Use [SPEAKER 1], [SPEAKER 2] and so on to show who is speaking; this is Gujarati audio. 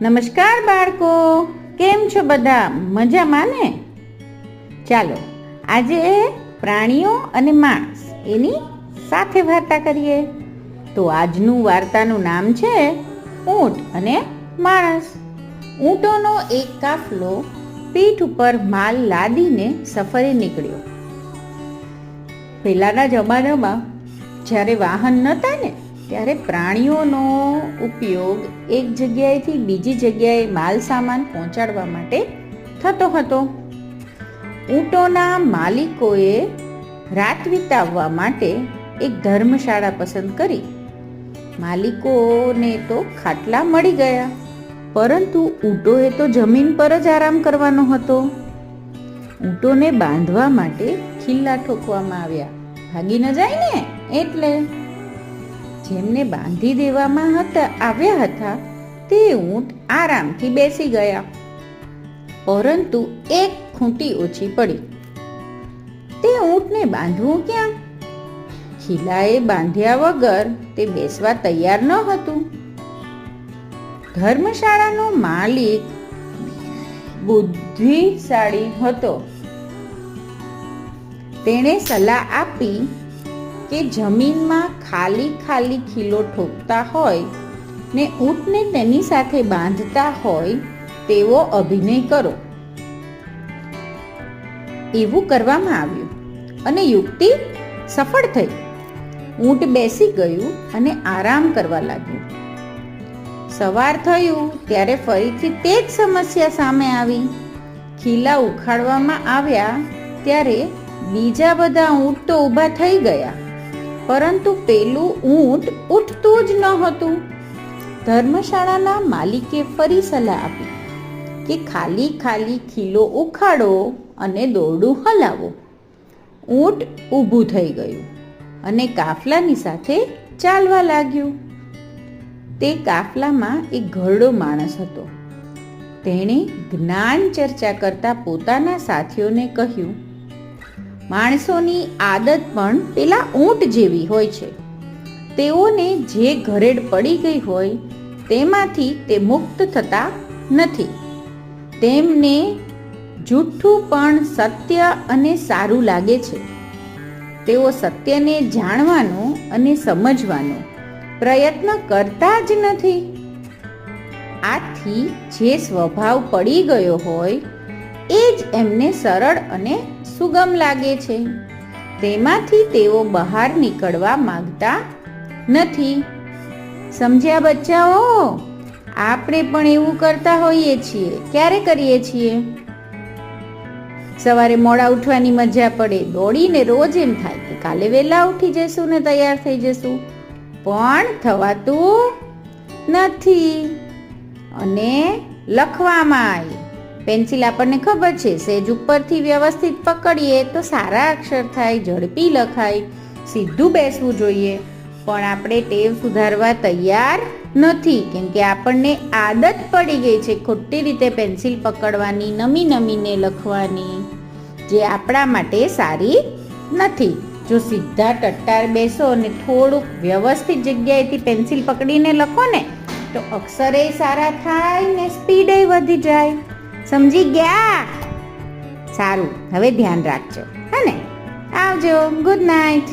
[SPEAKER 1] નમસ્કાર બાળકો. કેમ છો બધા? મજામાં ને? ચાલો, આજે પ્રાણીઓ અને માણસ એની સાથે વાર્તા કરીએ. તો આજનું વાર્તાનું નામ છે ઊંટ અને માણસ. ઊંટોનો એક કાફલો પીઠ ઉપર માલ લાદીને સફરે નીકળ્યો. પહેલાના જમાનામાં જ્યારે વાહન નહોતા ને ત્યારે પ્રાણીઓનો ઉપયોગ એક જગ્યાએથી બીજી જગ્યાએ માલ સામાન પહોંચાડવા માટે થતો હતો. ઊંટોના માલિકોએ રાત વિતાવવા માટે એક ધર્મશાળા પસંદ કરી. માલિકોને તો ખાટલા મળી ગયા, પરંતુ ઊંટોએ તો જમીન પર જ આરામ કરવાનો હતો. ઊંટોને બાંધવા માટે ખીલ્લા ઠોકવામાં આવ્યા. ભાગી ન જાય ને, એટલે જેમને બાંધી દેવામાં હતા, આવ્યા હતા, તે ઊંટ આરામથી બેસી ગયા. પરંતુ એક ખૂંટી ઓછી પડી. તે ઊંટને બાંધવું ક્યાં? ખીલાએ બાંધ્યા વગર તે બેસવા તૈયાર ન હતું. ધર્મશાળાનો માલિક બુદ્ધિશાળી હતો. તેણે સલાહ આપી કે જમીનમાં ખાલી ખાલી ખીલો ઠોકતા હોય ને ઊંટને તેની સાથે બાંધતા હોય તેવો અભિનય કરો. એવું કરવામાં આવ્યું અને યુક્તિ સફળ થઈ. ઊંટ બેસી ગયું અને આરામ કરવા લાગ્યું. સવાર થયું ત્યારે ફરીથી તે જ સમસ્યા સામે આવી. ખીલા ઉખાડવામાં આવ્યા ત્યારે બીજા બધા ઊંટ તો ઊભા થઈ ગયા. પરંતુ પેલું ઊંટ ઉઠતું જ ન હતું. ધર્મશાળાના માલિકે ફરી સલાહ આપી કે ખાલી ખાલી ખીલો ઉખાડો અને દોરડું હલાવો. ઊંટ ઊભું થઈ ગયું અને કાફલાની સાથે ચાલવા લાગ્યું. તે કાફલામાં એક ઘરડો માણસ હતો. તેણે જ્ઞાન ચર્ચા કરતા પોતાના સાથીઓને કહ્યું માણસોની આદત પણ પેલા ઊંટ જેવી હોય છે. તેઓને જે ઘરેડ પડી ગઈ હોય, તેમાંથી તે મુક્ત થતા નથી. તેમને જૂઠું પણ સત્ય અને સારું લાગે છે. તેઓ સત્યને જાણવાનો અને સમજવાનો પ્રયત્ન કરતા જ નથી. આથી જે સ્વભાવ પડી ગયો હોય, એ જ એમને સરળ અને સુગમ લાગે છે. તેમાંથી તેઓ બહાર નીકળવા માંગતા નથી. સમજ્યા બચ્ચાઓ? આપણે પણ એવું કરતા હોઈએ છીએ. ક્યારે કરીએ છીએ? સવારે મોડા ઉઠવાની મજા પડે. દોડીને રોજ એમ થાય કે કાલે વહેલા ઉઠી જશું ને તૈયાર થઈ જશું પણ થવાતું નથી. અને લખવામાં પેન્સિલ આપણને ખબર છે, સેજ ઉપરથી વ્યવસ્થિત પકડીએ તો સારા અક્ષર થાય, ઝડપી લખાય, સીધું બેસવું જોઈએ. પણ આપણે ટેવ સુધારવા તૈયાર નથી, કેમ કે આપણને આદત પડી ગઈ છે ખોટી રીતે પેન્સિલ પકડવાની, નમી નમીને લખવાની, જે આપણા માટે સારી નથી. જો સીધા ટટ્ટાર બેસો અને થોડુંક વ્યવસ્થિત જગ્યાએથી પેન્સિલ પકડીને લખો ને, તો અક્ષરે સારા થાય ને સ્પીડે વધી જાય. સમજી ગયા? સારું હવે ધ્યાન રાખજો હે ને? આવજો ગુડ નાઇટ